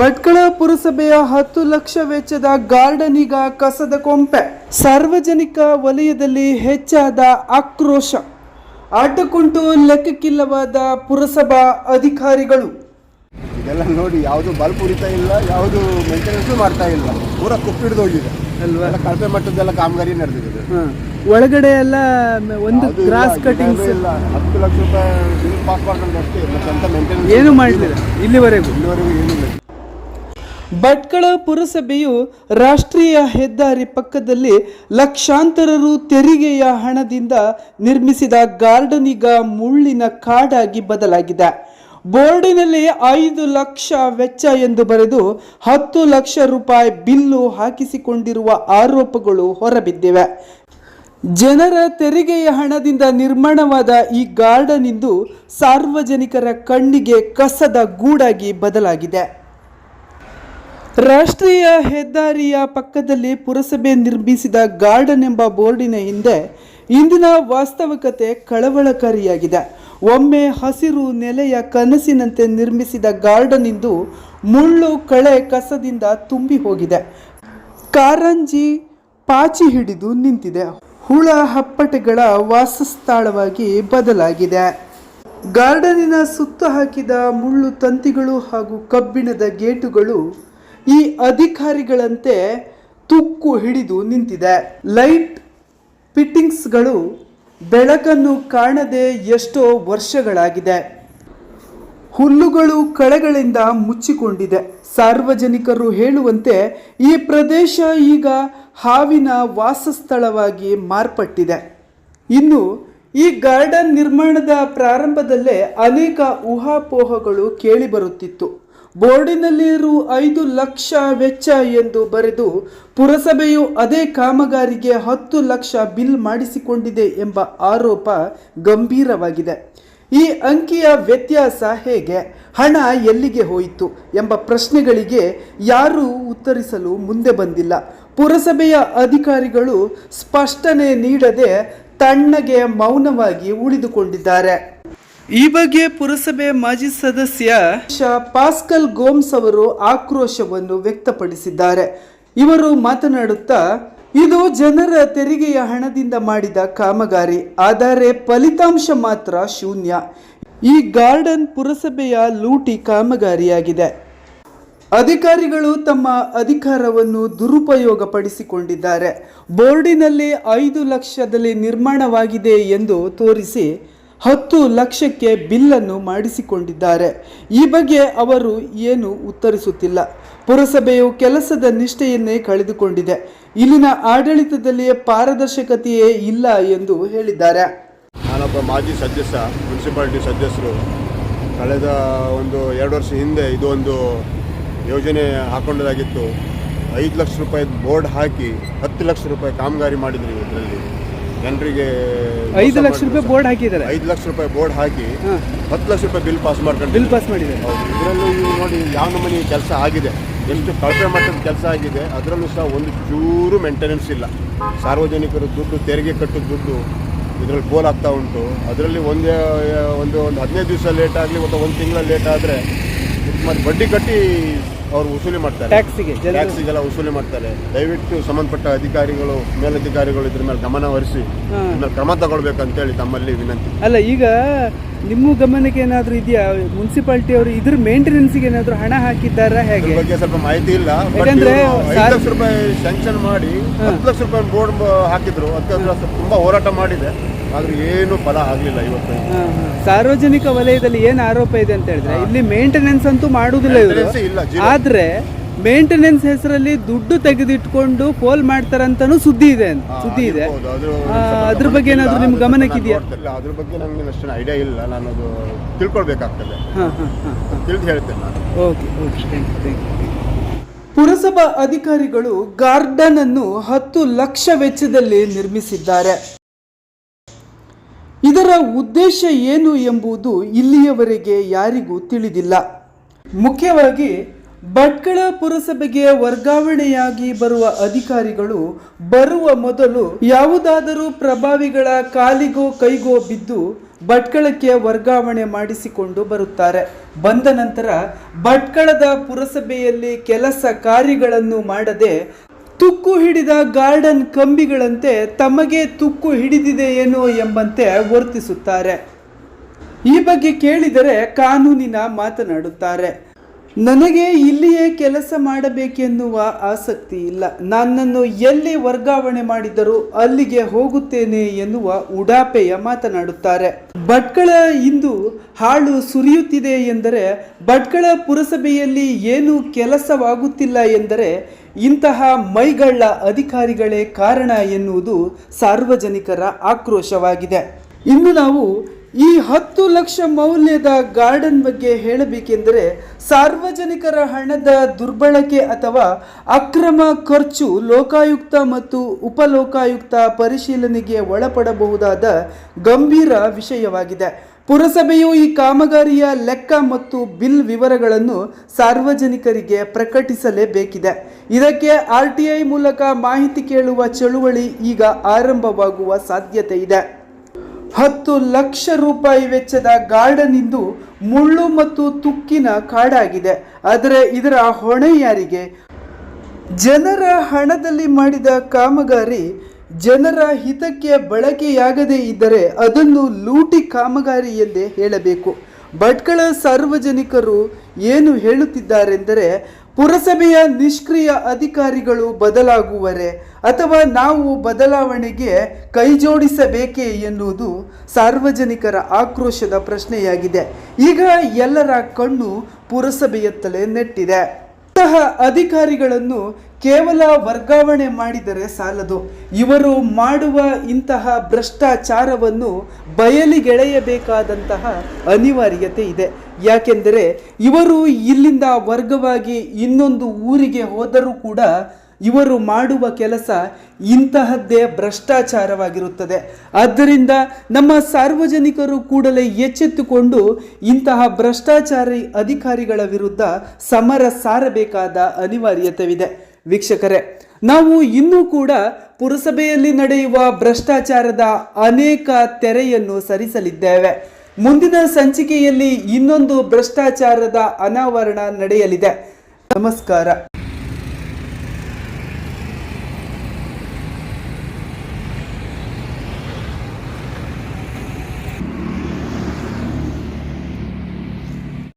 ಭಟ್ಕಳ ಪುರಸಭೆಯ ಹತ್ತು ಲಕ್ಷ ವೆಚ್ಚದ ಗಾರ್ಡನಿಗ ಕಸದ ಕೊಂಪೆ. ಸಾರ್ವಜನಿಕ ವಲಯದಲ್ಲಿ ಹೆಚ್ಚಾದ ಆಕ್ರೋಶ. ಅಡ್ಡಕುಂಟು ಲೆಕ್ಕಕ್ಕಿಲ್ಲವಾದ ಪುರಸಭಾ ಅಧಿಕಾರಿಗಳು. ಇದೆಲ್ಲ ನೋಡಿ ಯಾವುದು ಬಲ್ಬ್ ಉರಿತಾ ಇಲ್ಲ ಯಾವುದು ಮೇಂಟೆನೆನ್ಸ್ ಮಾಡ್ತಾ ಇಲ್ಲ. ಪೂರ ಕುಪ್ಪಿಡ್ದು ಹೋಗಿದೆ. ಅಲ್ವಾ? ಎಲ್ಲ ಕಳಪೆ ಮಟ್ಟದ್ದೆಲ್ಲ ಕಾಮಗಾರಿ ನಡೆದಿದೆ. ಒಳಗಡೆ ಎಲ್ಲ ಒಂದು ಗ್ರಾಸ್ ಕಟಿಂಗ್ ಕಟಿಂಗ್ಸ್ ಇಲ್ಲ. ಹತ್ತು ಲಕ್ಷ ರೂಪಾಯಿ ಬಿಲ್ ಪಾಸ್ ಮಾಡ್ಕೊಂಡು ಅಷ್ಟೇ ಮತ್ತೆ ಅಂತ ಮೇಂಟೆನೆನ್ಸ್ ಏನು ಮಾಡಲಿಲ್ಲ? ಇಲ್ಲಿವರೆಗೂ? ಇಲ್ಲಿವರೆಗೂ ಏನಿಲ್ಲ. ಭಟ್ಕಳ ಪುರಸಭೆಯು ರಾಷ್ಟ್ರೀಯ ಹೆದ್ದಾರಿ ಪಕ್ಕದಲ್ಲಿ ಲಕ್ಷಾಂತರ ರು ತೆರಿಗೆಯ ಹಣದಿಂದ ನಿರ್ಮಿಸಿದ ಗಾರ್ಡನಿಗ ಮುಳ್ಳಿನ ಕಾಡಾಗಿ ಬದಲಾಗಿದೆ. ಬೋರ್ಡಿನಲ್ಲಿ ಐದು ಲಕ್ಷ ವೆಚ್ಚ ಎಂದು ಬರೆದು ಹತ್ತು ಲಕ್ಷ ರೂಪಾಯಿ ಬಿಲ್ಲು ಹಾಕಿಸಿಕೊಂಡಿರುವ ಆರೋಪಗಳು ಹೊರಬಿದ್ದಿವೆ. ಜನರ ತೆರಿಗೆಯ ಹಣದಿಂದ ನಿರ್ಮಾಣವಾದ ಈ ಗಾರ್ಡನ್ ಇಂದು ಸಾರ್ವಜನಿಕರ ಕಣ್ಣಿಗೆ ಕಸದ ಗೂಡಾಗಿ ಬದಲಾಗಿದೆ. ರಾಷ್ಟ್ರೀಯ ಹೆದ್ದಾರಿಯ ಪಕ್ಕದಲ್ಲಿ ಪುರಸಭೆ ನಿರ್ಮಿಸಿದ ಗಾರ್ಡನ್ ಎಂಬ ಬೋರ್ಡಿನ ಹಿಂದೆ ಇಂದಿನ ವಾಸ್ತವಿಕತೆ ಕಳವಳಕಾರಿಯಾಗಿದೆ. ಒಮ್ಮೆ ಹಸಿರು ನೆಲೆಯ ಕನಸಿನಂತೆ ನಿರ್ಮಿಸಿದ ಗಾರ್ಡನ್ ಇಂದು ಮುಳ್ಳು ಕಳೆ ಕಸದಿಂದ ತುಂಬಿ ಹೋಗಿದೆ. ಕಾರಂಜಿ ಪಾಚಿ ಹಿಡಿದು ನಿಂತಿದೆ. ಹುಳ ಹಪ್ಪಟೆಗಳ ವಾಸಸ್ಥಳವಾಗಿ ಬದಲಾಗಿದೆ. ಗಾರ್ಡನಿನ ಸುತ್ತ ಹಾಕಿದ ಮುಳ್ಳು ತಂತಿಗಳು ಹಾಗೂ ಕಬ್ಬಿಣದ ಗೇಟುಗಳು ಈ ಅಧಿಕಾರಿಗಳಂತೆ ತುಕ್ಕು ಹಿಡಿದು ನಿಂತಿದೆ. ಲೈಟ್ ಫಿಟ್ಟಿಂಗ್ಸ್ಗಳು ಬೆಳಕನ್ನು ಕಾಣದೆ ಎಷ್ಟೋ ವರ್ಷಗಳಾಗಿದೆ. ಹುಲ್ಲುಗಳು ಕಳೆಗಳಿಂದ ಮುಚ್ಚಿಕೊಂಡಿದೆ. ಸಾರ್ವಜನಿಕರು ಹೇಳುವಂತೆ ಈ ಪ್ರದೇಶ ಈಗ ಹಾವಿನ ವಾಸಸ್ಥಳವಾಗಿ ಮಾರ್ಪಟ್ಟಿದೆ. ಇನ್ನು ಈ ಗಾರ್ಡನ್ ನಿರ್ಮಾಣದ ಪ್ರಾರಂಭದಲ್ಲೇ ಅನೇಕ ಊಹಾಪೋಹಗಳು ಕೇಳಿಬರುತ್ತಿತ್ತು. ಬೋರ್ಡಿನಲ್ಲಿ ರು ಐದು ಲಕ್ಷ ವೆಚ್ಚ ಎಂದು ಬರೆದು ಪುರಸಭೆಯು ಅದೇ ಕಾಮಗಾರಿಗೆ ಹತ್ತು ಲಕ್ಷ ಬಿಲ್ ಮಾಡಿಸಿಕೊಂಡಿದೆ ಎಂಬ ಆರೋಪ ಗಂಭೀರವಾಗಿದೆ. ಈ ಅಂಕಿಯ ವ್ಯತ್ಯಾಸ ಹೇಗೆ? ಹಣ ಎಲ್ಲಿಗೆ ಹೋಯಿತು ಎಂಬ ಪ್ರಶ್ನೆಗಳಿಗೆ ಯಾರೂ ಉತ್ತರಿಸಲು ಮುಂದೆ ಬಂದಿಲ್ಲ. ಪುರಸಭೆಯ ಅಧಿಕಾರಿಗಳು ಸ್ಪಷ್ಟನೆ ನೀಡದೆ ತಣ್ಣಗೆ ಮೌನವಾಗಿ ಉಳಿದುಕೊಂಡಿದ್ದಾರೆ. ಈ ಬಗ್ಗೆ ಪುರಸಭೆ ಮಾಜಿ ಸದಸ್ಯ ಪಾಸ್ಕಲ್ ಗೋಮ್ಸ್ ಅವರು ಆಕ್ರೋಶವನ್ನು ವ್ಯಕ್ತಪಡಿಸಿದ್ದಾರೆ. ಇವರು ಮಾತನಾಡುತ್ತಾ, ಇದು ಜನರ ತೆರಿಗೆಯ ಹಣದಿಂದ ಮಾಡಿದ ಕಾಮಗಾರಿ, ಆದರೆ ಫಲಿತಾಂಶ ಮಾತ್ರ ಶೂನ್ಯ. ಈ ಗಾರ್ಡನ್ ಪುರಸಭೆಯ ಲೂಟಿ ಕಾಮಗಾರಿಯಾಗಿದೆ. ಅಧಿಕಾರಿಗಳು ತಮ್ಮ ಅಧಿಕಾರವನ್ನು ದುರುಪಯೋಗಪಡಿಸಿಕೊಂಡಿದ್ದಾರೆ. ಬೋರ್ಡಿನಲ್ಲಿ ಐದು ಲಕ್ಷದಲ್ಲಿ ನಿರ್ಮಾಣವಾಗಿದೆ ಎಂದು ತೋರಿಸಿ ಹತ್ತು ಲಕ್ಷಕ್ಕೆ ಬಿಲ್ಲನ್ನು ಮಾಡಿಸಿಕೊಂಡಿದ್ದಾರೆ. ಈ ಬಗ್ಗೆ ಅವರು ಏನು ಉತ್ತರಿಸುತ್ತಿಲ್ಲ. ಪುರಸಭೆಯು ಕೆಲಸದ ನಿಷ್ಠೆಯನ್ನೇ ಕಳೆದುಕೊಂಡಿದೆ. ಇಲ್ಲಿನ ಆಡಳಿತದಲ್ಲಿ ಪಾರದರ್ಶಕತೆಯೇ ಇಲ್ಲ ಎಂದು ಹೇಳಿದ್ದಾರೆ. ನಾನೊಬ್ಬ ಮಾಜಿ ಸದಸ್ಯ, ಮುನ್ಸಿಪಾಲಿಟಿ ಸದಸ್ಯರು. ಕಳೆದ ಒಂದು ಎರಡು ವರ್ಷ ಹಿಂದೆ ಇದೊಂದು ಯೋಜನೆ ಹಾಕೊಂಡದಾಗಿತ್ತು. ಐದು ಲಕ್ಷ ರೂಪಾಯಿ ಬೋರ್ಡ್ ಹಾಕಿ ಹತ್ತು ಲಕ್ಷ ರೂಪಾಯಿ ಕಾಮಗಾರಿ ಮಾಡಿದ್ರು ಇದರಲ್ಲಿ. ಜನರಿಗೆ ಐದು ಲಕ್ಷ ರೂಪಾಯಿ ಬೋರ್ಡ್ ಹಾಕಿದ್ದಾರೆ. ಐದು ಲಕ್ಷ ರೂಪಾಯಿ ಬೋರ್ಡ್ ಹಾಕಿ ಹತ್ತು ಲಕ್ಷ ರೂಪಾಯಿ ಬಿಲ್ ಪಾಸ್ ಮಾಡ್ಕೊಂಡು ಬಿಲ್ ಪಾಸ್ ಮಾಡಿದ್ದಾರೆ. ಇದರಲ್ಲೂ ನೀವು ನೋಡಿ ಯಾವ ನಮೂನಿ ಕೆಲಸ ಆಗಿದೆ. ಎಷ್ಟು ಕಳಪೆ ಮಟ್ಟದ ಕೆಲಸ ಆಗಿದೆ. ಅದರಲ್ಲೂ ಸಹ ಒಂದು ಚೂರು ಮೇಂಟೆನೆನ್ಸ್ ಇಲ್ಲ. ಸಾರ್ವಜನಿಕರು ದುಡ್ಡು ತೆರಿಗೆ ಕಟ್ಟು ದುಡ್ಡು ಇದರಲ್ಲಿ ಪೋಲ್ ಆಗ್ತಾ ಉಂಟು. ಅದರಲ್ಲಿ ಒಂದೇ ಒಂದು ಒಂದು ಹದಿನೈದು ದಿವಸ ಲೇಟ್ ಆಗಲಿ ಅಥವಾ ಒಂದು ತಿಂಗಳ ಲೇಟ್ ಆದರೆ ಮತ್ತು ಬಡ್ಡಿ ಕಟ್ಟಿ ಅವರು ವಸೂಲಿ ಮಾಡ್ತಾರೆ. ಟ್ಯಾಕ್ಸಿಗೆ ಟ್ಯಾಕ್ಸಿಗೆಲ್ಲ ವಸೂಲಿ ಮಾಡ್ತಾರೆ. ದಯವಿಟ್ಟು ಸಂಬಂಧಪಟ್ಟ ಅಧಿಕಾರಿಗಳು ಮೇಲಧಿಕಾರಿಗಳು ಇದ್ರ ಮೇಲೆ ಗಮನ ಹರಿಸಿ ಕ್ರಮ ತಗೊಳ್ಬೇಕಂತೇಳಿ ತಮ್ಮಲ್ಲಿ ವಿನಂತಿ. ಅಲ್ಲ ಈಗ ನಿಮ್ಮ ಗಮನಕ್ಕೆ ಏನಾದರೂ ಇದೆಯಾ? ಮುನ್ಸಿಪಾಲ್ಟಿ ಅವರು ಇದ್ರ ಮೇಂಟೆನೆನ್ಸ್ಗೆ ಏನಾದರೂ ಹಣ ಹಾಕಿದ್ದಾರಾ ಹೇಗೆ? ಬಗ್ಗೆ ಸ್ವಲ್ಪ ಮಾಹಿತಿ ಇಲ್ಲ. ಯಾಕಂದ್ರೆ ಐದು ಲಕ್ಷ ರೂಪಾಯಿ ಸ್ಯಾಂಕ್ಷನ್ ಮಾಡಿ ಹತ್ತು ಲಕ್ಷ ರೂಪಾಯಿ ಬೋರ್ಡ್ ಹಾಕಿದ್ರು. ಅದಕ್ಕೆ ತುಂಬಾ ಹೋರಾಟ ಮಾಡಿದೆ. ಆದ್ರೆ ಏನು ಫಲ ಆಗಲಿಲ್ಲ ಇವತ್ತು. ಸಾರ್ವಜನಿಕ ವಲಯದಲ್ಲಿ ಏನು ಆರೋಪ ಇದೆ ಅಂತ ಹೇಳಿದ್ರೆ ಇಲ್ಲಿ ಮೇಂಟೆನೆನ್ಸ್ ಅಂತೂ ಮಾಡುವುದಿಲ್ಲ ಇವರು. ಆದ್ರೆ ಮೇಂಟೆನೆನ್ಸ್ ಹೆಸರಲ್ಲಿ ದುಡ್ಡು ತೆಗೆದಿಟ್ಕೊಂಡು ಪೋಲ್ ಮಾಡ್ತಾರಂತನೂ ಸುದ್ದಿ ಇದೆ ಅಂತ ಸುದ್ದಿ ಇದೆ. ಅದ್ರ ಬಗ್ಗೆ ಏನಾದರೂ ನಿಮ್ಮ ಗಮನಕ್ಕಿದೆಯಾ? ಅದ್ರ ಬಗ್ಗೆ ನಮ್ಗೆ ಅಷ್ಟು ಐಡಿಯಾ ಇಲ್ಲ. ನಾನು ಅದು ತಿಳ್ಕೊಳ್ಬೇಕಾಗ್ತದೆ. ಹಾ ಹಾ ಹಾ ತಿಳಿದು ಹೇಳ್ತೇನೆ ನಾನು. Okay okay thank you thank you ಪುರಸಭಾ ಅಧಿಕಾರಿಗಳು ಗಾರ್ಡನ್ ಅನ್ನು ಹತ್ತು ಲಕ್ಷ ವೆಚ್ಚದಲ್ಲಿ ನಿರ್ಮಿಸಿದ್ದಾರೆ. ಇದರ ಉದ್ದೇಶ ಏನು ಎಂಬುದು ಇಲ್ಲಿಯವರೆಗೆ ಯಾರಿಗೂ ತಿಳಿದಿಲ್ಲ. ಮುಖ್ಯವಾಗಿ ಭಟ್ಕಳ ಪುರಸಭೆಗೆ ವರ್ಗಾವಣೆಯಾಗಿ ಬರುವ ಅಧಿಕಾರಿಗಳು ಬರುವ ಮೊದಲು ಯಾವುದಾದರೂ ಪ್ರಭಾವಿಗಳ ಕಾಲಿಗೋ ಕೈಗೋ ಬಿದ್ದು ಭಟ್ಕಳಕ್ಕೆ ವರ್ಗಾವಣೆ ಮಾಡಿಸಿಕೊಂಡು ಬರುತ್ತಾರೆ. ಬಂದ ನಂತರ ಭಟ್ಕಳದ ಪುರಸಭೆಯಲ್ಲಿ ಕೆಲಸ ಕಾರ್ಯಗಳನ್ನು ಮಾಡದೆ ತುಕ್ಕು ಹಿಡಿದ ಗಾರ್ಡನ್ ಕಂಬಿಗಳಂತೆ ತಮಗೆ ತುಕ್ಕು ಹಿಡಿದಿದೆಯೇನೋ ಎಂಬಂತೆ ವರ್ತಿಸುತ್ತಾರೆ. ಈ ಬಗ್ಗೆ ಕೇಳಿದರೆ ಕಾನೂನಿನ ಮಾತನಾಡುತ್ತಾರೆ. ನನಗೆ ಇಲ್ಲಿಯೇ ಕೆಲಸ ಮಾಡಬೇಕೆನ್ನುವ ಆಸಕ್ತಿ ಇಲ್ಲ. ನನ್ನನ್ನು ಎಲ್ಲಿ ವರ್ಗಾವಣೆ ಮಾಡಿದರೂ ಅಲ್ಲಿಗೆ ಹೋಗುತ್ತೇನೆ ಎನ್ನುವ ಉಡಾಪೆಯ ಮಾತನಾಡುತ್ತಾರೆ. ಭಟ್ಕಳ ಇಂದು ಹಾಳು ಸುರಿಯುತ್ತಿದೆ ಎಂದರೆ ಭಟ್ಕಳ ಪುರಸಭೆಯಲ್ಲಿ ಏನು ಕೆಲಸವಾಗುತ್ತಿಲ್ಲ ಎಂದರೆ ಇಂತಹ ಮೈಗಳ್ಳ ಅಧಿಕಾರಿಗಳೇ ಕಾರಣ ಎನ್ನುವುದು ಸಾರ್ವಜನಿಕರ ಆಕ್ರೋಶವಾಗಿದೆ. ಇನ್ನು ನಾವು ಈ ಹತ್ತು ಲಕ್ಷ ಮೌಲ್ಯದ ಗಾರ್ಡನ್ ಬಗ್ಗೆ ಹೇಳಬೇಕೆಂದರೆ ಸಾರ್ವಜನಿಕರ ಹಣದ ದುರ್ಬಳಕೆ ಅಥವಾ ಅಕ್ರಮ ಖರ್ಚು ಲೋಕಾಯುಕ್ತ ಮತ್ತು ಉಪಲೋಕಾಯುಕ್ತ ಪರಿಶೀಲನೆಗೆ ಒಳಪಡಬಹುದಾದ ಗಂಭೀರ ವಿಷಯವಾಗಿದೆ. ಪುರಸಭೆಯು ಈ ಕಾಮಗಾರಿಯ ಲೆಕ್ಕ ಮತ್ತು ಬಿಲ್ ವಿವರಗಳನ್ನು ಸಾರ್ವಜನಿಕರಿಗೆ ಪ್ರಕಟಿಸಲೇಬೇಕಿದೆ. ಇದಕ್ಕೆ ಆರ್ ಟಿ ಐ ಮೂಲಕ ಮಾಹಿತಿ ಕೇಳುವ ಚಳುವಳಿ ಈಗ ಆರಂಭವಾಗುವ ಸಾಧ್ಯತೆ ಇದೆ. ಹತ್ತು ಲಕ್ಷ ರೂಪಾಯಿ ವೆಚ್ಚದ ಗಾರ್ಡನ್ ಇಂದು ಮುಳ್ಳು ಮತ್ತು ತುಕ್ಕಿನ ಕಾಡಾಗಿದೆ. ಆದರೆ ಇದರ ಹೊಣೆ ಯಾರಿಗೆ? ಜನರ ಹಣದಲ್ಲಿ ಮಾಡಿದ ಕಾಮಗಾರಿ ಜನರ ಹಿತಕ್ಕೆ ಬಳಕೆಯಾಗದೇ ಇದ್ದರೆ ಅದನ್ನು ಲೂಟಿ ಕಾಮಗಾರಿ ಎಂದೇ ಹೇಳಬೇಕು. ಭಟ್ಕಳ ಸಾರ್ವಜನಿಕರು ಏನು ಹೇಳುತ್ತಿದ್ದಾರೆಂದರೆ, ಪುರಸಭೆಯ ನಿಷ್ಕ್ರಿಯ ಅಧಿಕಾರಿಗಳು ಬದಲಾಗುವರೆ ಅಥವಾ ನಾವು ಬದಲಾವಣೆಗೆ ಕೈಜೋಡಿಸಬೇಕೇ ಎನ್ನುವುದು ಸಾರ್ವಜನಿಕರ ಆಕ್ರೋಶದ ಪ್ರಶ್ನೆಯಾಗಿದೆ. ಈಗ ಎಲ್ಲರ ಕಣ್ಣು ಪುರಸಭೆಯತ್ತಲೇ ನೆಟ್ಟಿದೆ. ಇಂತಹ ಅಧಿಕಾರಿಗಳನ್ನು ಕೇವಲ ವರ್ಗಾವಣೆ ಮಾಡಿದರೆ ಸಾಲದು. ಇವರು ಮಾಡುವ ಇಂತಹ ಭ್ರಷ್ಟಾಚಾರವನ್ನು ಬಯಲಿಗೆಳೆಯಬೇಕಾದಂತಹ ಅನಿವಾರ್ಯತೆ ಇದೆ. ಯಾಕೆಂದರೆ ಇವರು ಇಲ್ಲಿಂದ ವರ್ಗವಾಗಿ ಇನ್ನೊಂದು ಊರಿಗೆ ಹೋದರೂ ಕೂಡ ಇವರು ಮಾಡುವ ಕೆಲಸ ಇಂತಹದ್ದೇ ಭ್ರಷ್ಟಾಚಾರವಾಗಿರುತ್ತದೆ. ಆದ್ದರಿಂದ ನಮ್ಮ ಸಾರ್ವಜನಿಕರು ಕೂಡಲೇ ಎಚ್ಚೆತ್ತುಕೊಂಡು ಇಂತಹ ಭ್ರಷ್ಟಾಚಾರಿ ಅಧಿಕಾರಿಗಳ ವಿರುದ್ಧ ಸಮರ ಸಾರಬೇಕಾದ ಅನಿವಾರ್ಯತೆವಿದೆ. ವೀಕ್ಷಕರೇ, ನಾವು ಇನ್ನೂ ಕೂಡ ಪುರಸಭೆಯಲ್ಲಿ ನಡೆಯುವ ಭ್ರಷ್ಟಾಚಾರದ ಅನೇಕ ತೆರೆಯನ್ನು ಸರಿಸಲಿದ್ದೇವೆ. ಮುಂದಿನ ಸಂಚಿಕೆಯಲ್ಲಿ ಇನ್ನೊಂದು ಭ್ರಷ್ಟಾಚಾರದ ಅನಾವರಣ ನಡೆಯಲಿದೆ. ನಮಸ್ಕಾರ.